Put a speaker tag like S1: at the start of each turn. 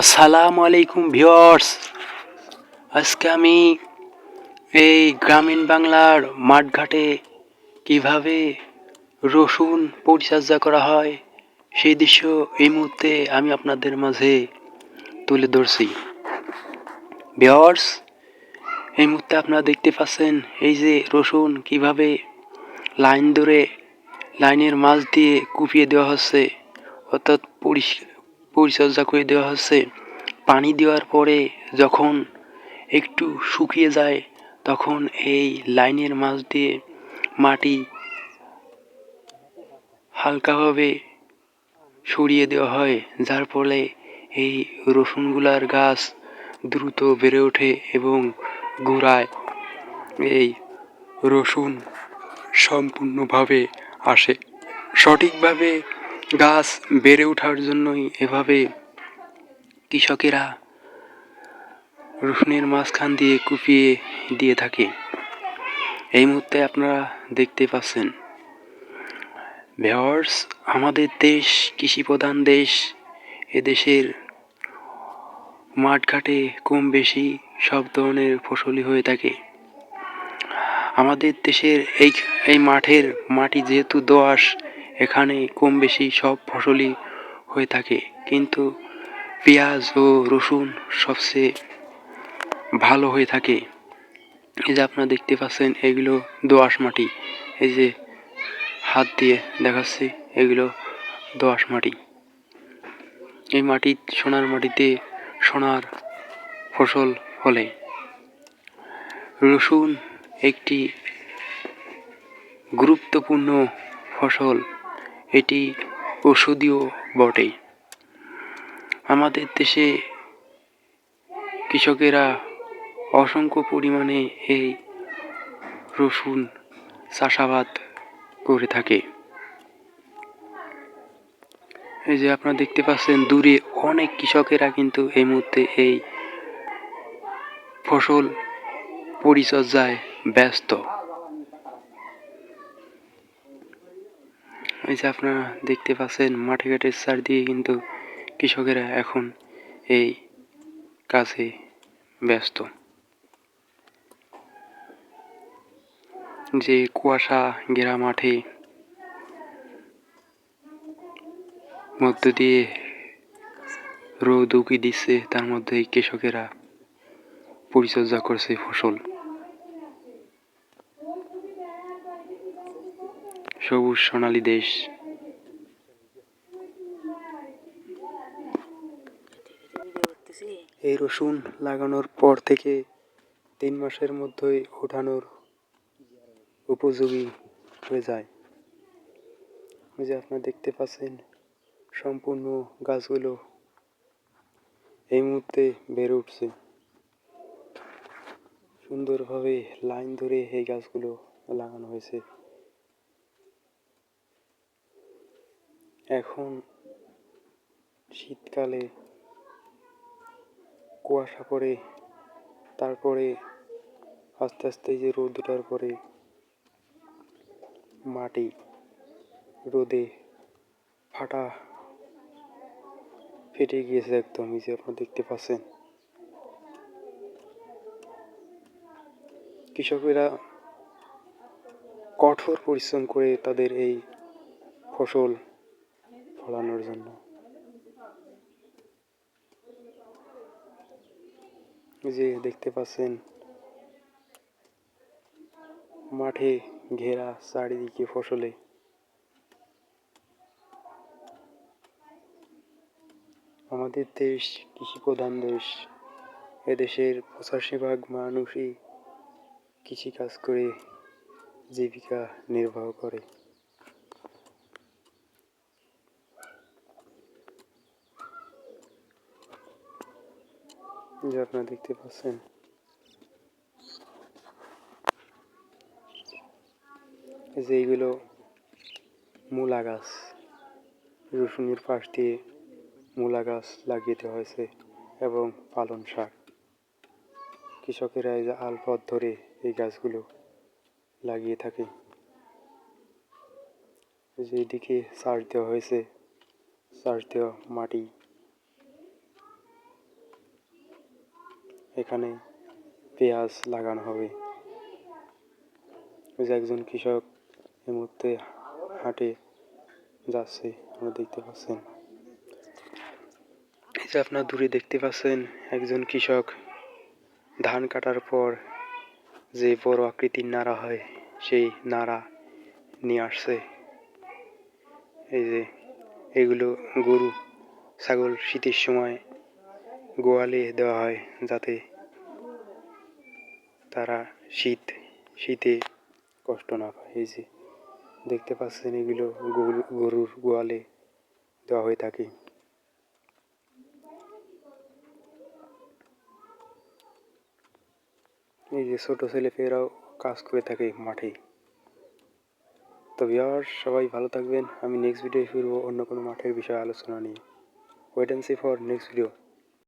S1: আসসালামু আলাইকুম ভিউয়ার্স। আজকে আমি এই গ্রামীণ বাংলার মাঠঘাটে কীভাবে রসুন পরিচর্যা করা হয়, সেই দৃশ্য এই মুহূর্তে আমি আপনাদের মাঝে তুলে ধরছি। ভিউয়ার্স, এই মুহূর্তে আপনারা দেখতে পাচ্ছেন এই যে রসুন কীভাবে লাইন ধরে লাইনের মাঝ দিয়ে কুপিয়ে দেওয়া হচ্ছে, অর্থাৎ পরিষ্কার পরিচর্যা করে দেওয়া হচ্ছে। পানি দেওয়ার পরে যখন একটু শুকিয়ে যায়, তখন এই লাইনের মাঝ দিয়ে মাটি হালকাভাবে সরিয়ে দেওয়া হয়, যার ফলে এই রসুনগুলার গাছ দ্রুত বেড়ে ওঠে এবং গোড়ায় এই রসুন সম্পূর্ণভাবে আসে। সঠিকভাবে গাছ বেড়ে ওঠার জন্যই এভাবে কৃষকেরা রসুনের মাঝখান দিয়ে কুপিয়ে দিয়ে থাকে। এই মুহূর্তে আপনারা দেখতে পাচ্ছেন, ভিউয়ার্স, আমাদের দেশ কৃষি প্রধান দেশ এদেশের মাঠঘাটে কম বেশি সব ধরনের ফসলই হয়ে থাকে। আমাদের দেশের এই এই মাঠের মাটি যেহেতু দোআঁশ এখানে কম বেশি সব ফসলই হয়ে থাকে। কিন্তু পেঁয়াজ ও রসুন সবচেয়ে ভালো হয়ে থাকে। এই যে আপনারা দেখতে পাচ্ছেন, এগুলো দোআঁশ মাটি। এই যে হাত দিয়ে দেখাচ্ছি, এগুলো দোআঁশ মাটি। এই মাটি, সোনার মাটিতে সোনার ফসল ফলে। রসুন একটি গুরুত্বপূর্ণ ফসল। এটি ঔষধীয় বটে আমাদের দেশে কৃষকেরা অসংখ্য পরিমাণে এই রসুন চাষাবাদ করে থাকে। এই যে আপনারা দেখতে পাচ্ছেন, দূরে অনেক কৃষকেরা কিন্তু এই মুহূর্তে এই ফসল পরিচর্যায় ব্যস্ত। এই যে আপনারা দেখতে পাচ্ছেন, মাঠে ঘাটের চারদিকে কিন্তু কৃষকেরা এখন এই কাজে ব্যস্ত। যে কুয়াশা ঘেরা মাঠে মধ্য দিয়ে রোদ উকি দিচ্ছে, তার মধ্যে কৃষকেরা পরিচর্যা করছে ফসল। সবুজ সোনালী দেশ। এই রসুন লাগানোর পর থেকে তিন মাসের মধ্যেই ওঠানোর উপযোগী হয়ে যায়। ওই যে আপনারা দেখতে পাচ্ছেন, সম্পূর্ণ গাছগুলো এই মুহূর্তে বেড়ে উঠছে। সুন্দরভাবে লাইন ধরে এই গাছগুলো লাগানো হয়েছে। এখন শীতকালে কুয়াশা পড়ে, তারপরে আস্তে আস্তে যে রোদ ওঠার পরে মাটি রোদে ফাটা ফেটে গিয়েছে একদম, এই যে আপনারা দেখতে পাচ্ছেন। কৃষকেরা কঠোর পরিশ্রম করে তাদের এই ফসল ফলানোর জন্য। যে দেখতে পাচ্ছেন, মাঠে ঘেরা চারিদিকে ফসলে। আমাদের দেশ কৃষি প্রধান দেশ, এদেশের পঁচাশি ভাগ মানুষই কৃষিকাজ করে জীবিকা নির্বাহ করে। যে আপনারা দেখতে পাচ্ছেন। যে এইগুলো মূলা গাছ, রসুনের পাশ দিয়ে মূলা গাছ লাগিয়ে হয়েছে এবং পালন শাক। কৃষকেরা এই যে আল পথ ধরে এই গাছগুলো লাগিয়ে থাকে। এই যে এইদিকে চাষ দেওয়া হয়েছে চাষ দেওয়া মাটি এখানে পেঁয়াজ লাগানো হবে। ওই যে একজন কৃষক এই মুহূর্তে হাটে যাচ্ছে আপনারা দেখতে পাচ্ছেন। এই যে আপনার দূরে দেখতে পাচ্ছেন একজন কৃষক ধান কাটার পর যে বড় আকৃতির নাড়া হয়, সেই নাড়া নিয়ে আসছে। এই যে এগুলো গরু, ছাগল শীতের সময় গোয়ালে দেওয়া হয় যাতে তারা শীত, শীতে কষ্ট না পায়। এই যে দেখতে পাচ্ছেন এগুলো গরু, গরুর গোয়ালে দেওয়া হয়ে থাকে। এই যে ছোট ছেলেপেয়েরাও কাজ করে থাকে মাঠে। তো ভিউয়ার্স, সবাই ভালো থাকবেন। আমি নেক্সট ভিডিও ফিরবো অন্য কোনো মাঠের বিষয়ে আলোচনা নিয়ে। Wait and see for next video